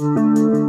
ही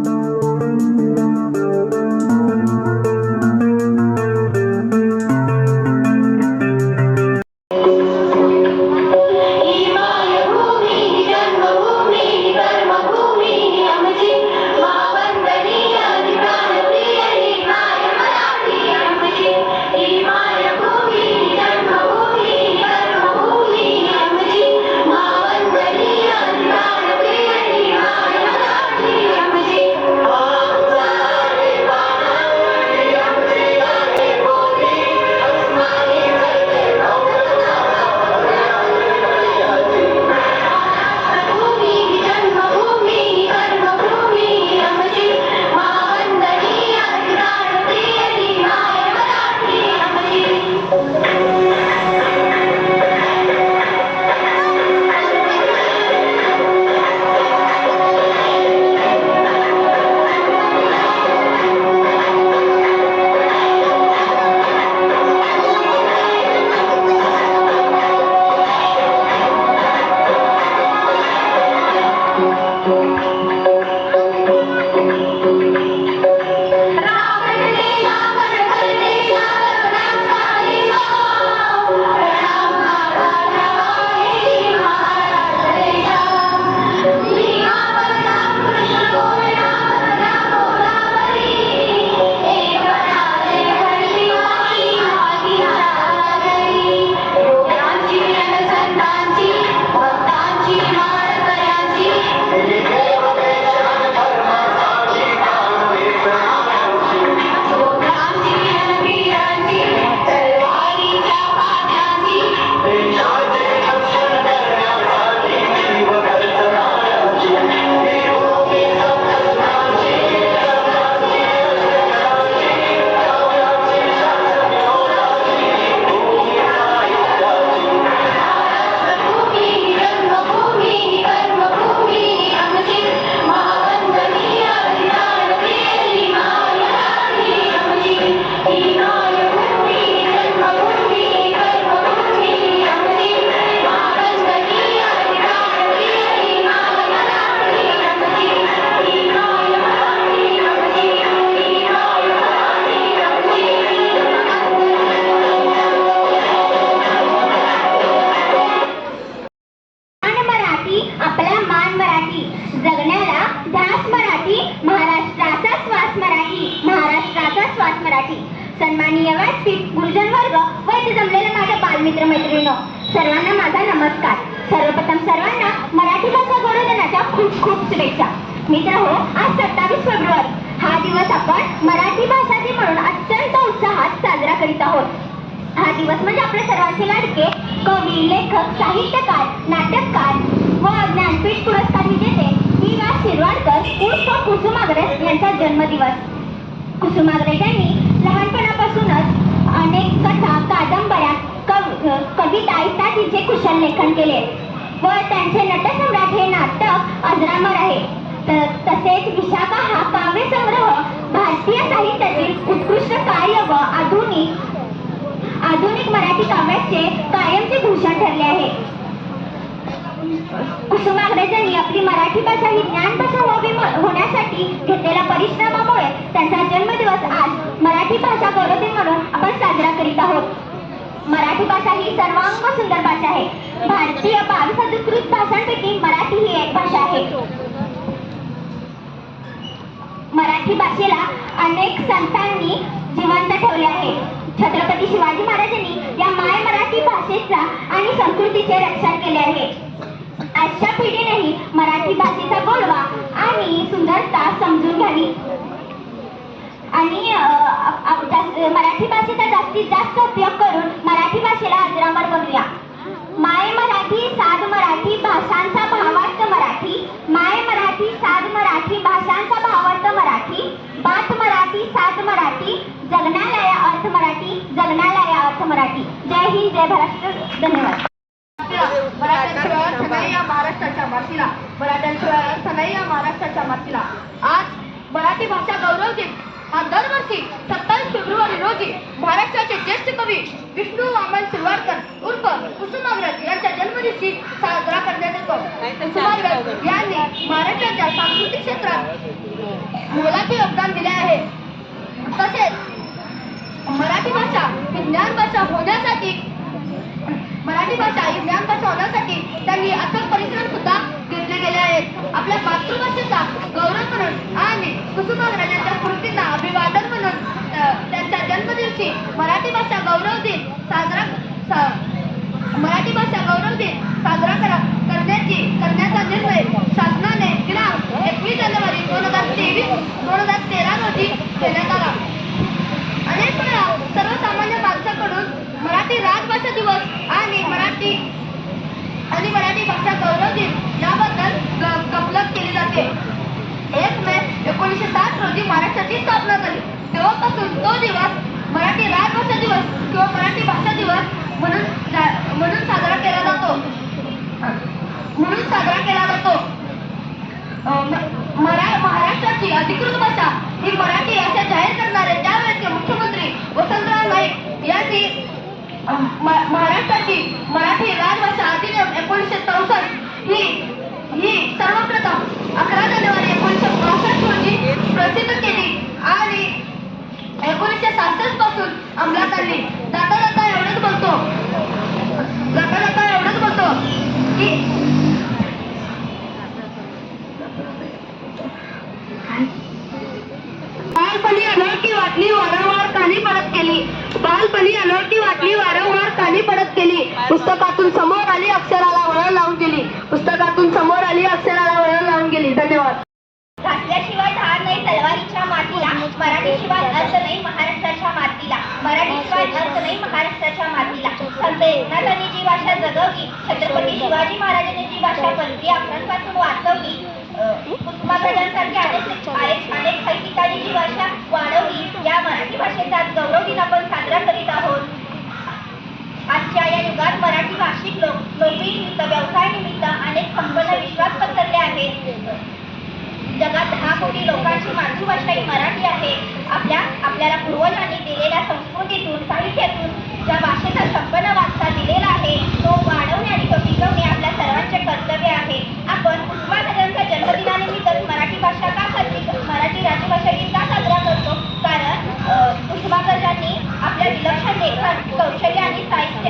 सन्माननीय व्यासपीठ गुरुजन वर्ग व इथे जमलेले माझे बालमित्र मैत्रिणी सर्वांना माझा नमस्कार. सर्वप्रथम सर्वांना मराठी भाषा गौरव दिनाच्या खूप खूप शुभेच्छा. मित्र हो आज सत्तावीस फेब्रुवारी. हा दिवस आपण मराठी भाषा दिन म्हणून अत्यंत उत्साहात साजरा करीत आहोत. हा दिवस म्हणजे आपल्या सर्वांचे लाडके कवी लेखक साहित्यकार नाटककार व ज्ञानपीठ पुरस्कार विजेते वि वा शिरवाडकर उर्फ कुसुमाग्रज यांचा जन्मदिवस. कुसुमाग्रज यांनी विशाखा हा काव्य संग्रह भारतीय साहित्यातील उत्कृष्ट कार्य व आधुनिक आधुनिक मराठी काव्याचे कायमचे भूषण ठरले आहे. कुसुमाग्रजांनी आपली मराठी भाषा ही ज्ञान भाषा व्हावी होण्यासाठी घेतलेल्या परिश्रमामुळे त्यांचा जन्मदिवस आज मराठी भाषा गौरव दिन म्हणून आपण साजरा करीत आहोत. मराठी भाषा ही सर्वांग सुंदर भाषा आहे. भारतीय बावीस अधिकृत भाषांपैकी मराठी ही एक भाषा आहे. मराठी भाषेला अनेक संतांनी जिवंत ठेवले आहे. छत्रपती शिवाजी महाराजांनी या माय मराठी भाषेचा आणि संस्कृतीचे रक्षण केले आहे. आजच्या पिढीनेही मराठी भाषेचा गोडवा आणि सुंदरता समजून घ्यावी. आणि मराठी भाषेचा जास्तीत जास्त उपयोग करून मराठी भाषेला अजरामर बनवूया माय मराठी साध मराठी भाषांचा भावार्थ मराठी माय मराठी साध मराठी भाषांचा भावार्थ मराठी बात मराठी साध मराठी जगण्याला या अर्थ मराठी जगण्याला या अर्थ मराठी. जय हिंद जय महाराष्ट्र धन्यवाद. मराठ्यांशिवाय अर्थ नाही या महाराष्ट्राच्या मातीला मराठ्यांशिवाय अर्थ नाही या महाराष्ट्राच्या मातीला. आज मराठी भाषा गौरव दिन हा दरवर्षी सत्तावीस फेब्रुवारी रोजी महाराष्ट्राचे ज्येष्ठ कवी विष्णू वामन शिरवाडकर उर्फ कुसुमाग्रज यांच्या जन्मदिवशी साजरा करण्यात येतो. कुसुमाग्रज यांनी महाराष्ट्राच्या सांस्कृतिक क्षेत्रात मोलाचे योगदान दिले आहे तसेच मराठी भाषा ही ज्ञान भाषा होण्यासाठी मराठी भाषा ही ज्ञान भाषा होण्यासाठी त्यांनी अथक परिश्रम सुद्धा घेतले गेले आहेत. आपल्या मातृभाषेचा गौरव म्हणून आणि कुसुमाग्रजांच्या कृतींना अभिवादन म्हणून त्यांच्या जन्मदिवशी मराठी भाषा गौरव दिन साजरा सा- मराठी भाषा गौरव दिन साजरा करा करण्याची करण्याचा निर्णय शासनाने दिनांक एकवीस जानेवारी दोन हजार तेवीस दोन हजार तेरा रोजी घेण्यात आला. मराठी राजभाषा दिवस आणि मराठी आणि मराठी भाषा गौरव दिन याबद्दल ग- केली जाते. एक मे एकोणीसशे साठ रोजी महाराष्ट्राची स्थापना झाली. तेव्हापासून तो दिवस मराठी राजभाषा दिवस किंवा मराठी भाषा दिवस म्हणून म्हणून साजरा केला जातो. म्हणून साजरा केला जातो. मरा महाराष्ट्राची अधिकृत भाषा ही मराठी असे जाहीर करणारे महाराष्ट्राची मराठी राजभाषा अधिनियम एकोणीसशे चौसष्ट. ही ही सर्वप्रथम अकरा जानेवारी एकोणीसशे बासष्ट रोजी प्रसिद्ध केली आणि एकोणीसशे सहासष्टपासून अंमलात आणली जाता जाता एवढंच बोलतो जाता जाता एवढंच बोलतो की बालपणी अनोळखी वाटली वारंवार कानी पडत केली बालपणी अनोळखी वाटली वारंवार गेली पुस्तकातून समोर आली अक्षराला वळण लावून गेली पुस्तकातून समोर आली अक्षराला वळण लावून गेली धन्यवाद. घातल्याशिवाय धार नाही तलवारीच्या मातीला. मराठीशिवाय अर्थ नाही महाराष्ट्राच्या मातीला. मराठीशिवाय अर्थ नाही महाराष्ट्राच्या मातीला. संत एकनाथांनी जी भाषा जगवली छत्रपती शिवाजी महाराजांनी जी भाषा परकीय आक्रमणापासून वाचवली अं, कुसुमाग्रजांसारख्या अनेक अनेक अनेक साहित्यिकांनी जी भाषा वाढवली या मराठी भाषेचा आज गौरव दिन आपण साजरा करीत आहोत आजच्या या युगात मराठी भाषिक लोक नोकरीनिमित्त व्यवसायानिमित्त व्यवसाय निमित्त अनेक संपन्न विश्वास पसरले आहेत. जगात दहा कोटी लोकांची मातृभाषा ही मराठी आहे. आपल्या आपल्याला पूर्वजांनी दिलेल्या संस्कृतीतून साहित्यातून ज्या भाषेचा संपन्न वारसा दिलेला आहे तो वाढवणे आणि तो टिकवणे आपल्या सर्वांचे कर्तव्य आहे. आपण उस्मानगरांच्या जन्मदिनानिमित्त मराठी भाषा का साजरी मराठी राजभाषा दिन का साजरा करतो? कारण उस्मानगरांनी आपल्या विलक्षण लेखन कौशल्य आणि साहित्य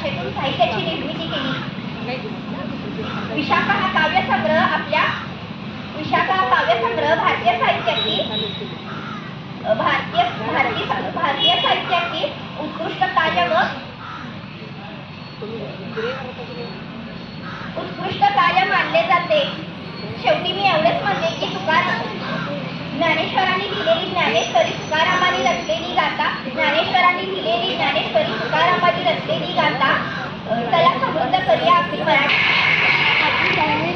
भाषेतून साहित्याची निर्मिती केली. विशाखा हा काव्यसंग्रह आपल्या विशाखा हा काव्यसंग्रह भारतीय साहित्याची भारतीय भारतीय भारतीय साहित्याची उत्कृष्ट कार्य व उत्कृष्ट कार्य मानले जाते. शेवटी मी एवढेच म्हणते की तुकाराम ज्ञानेश्वरांनी दिलेली ज्ञानेश्वरी तुकारामाने रचलेली गाता. ज्ञानेश्वरांनी लिहिलेली ज्ञानेश्वरी तुकारामाची रचलेली गाता चला समृद्ध करूया आपली मराठी मित्रांनो,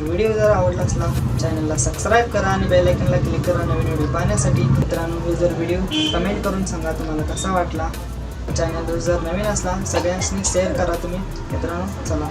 व्हिडिओ जर आवडला असला चॅनलला सबस्क्राईब करा आणि बेल आयकनला क्लिक करा. नवीन व्हिडिओ पाहण्यासाठी मित्रांनो जर व्हिडिओ कमेंट करून सांगा तुम्हाला कसा वाटला. चॅनल जर नवीन असला सगळ्यांनी शेअर करा तुम्ही. मित्रांनो चला.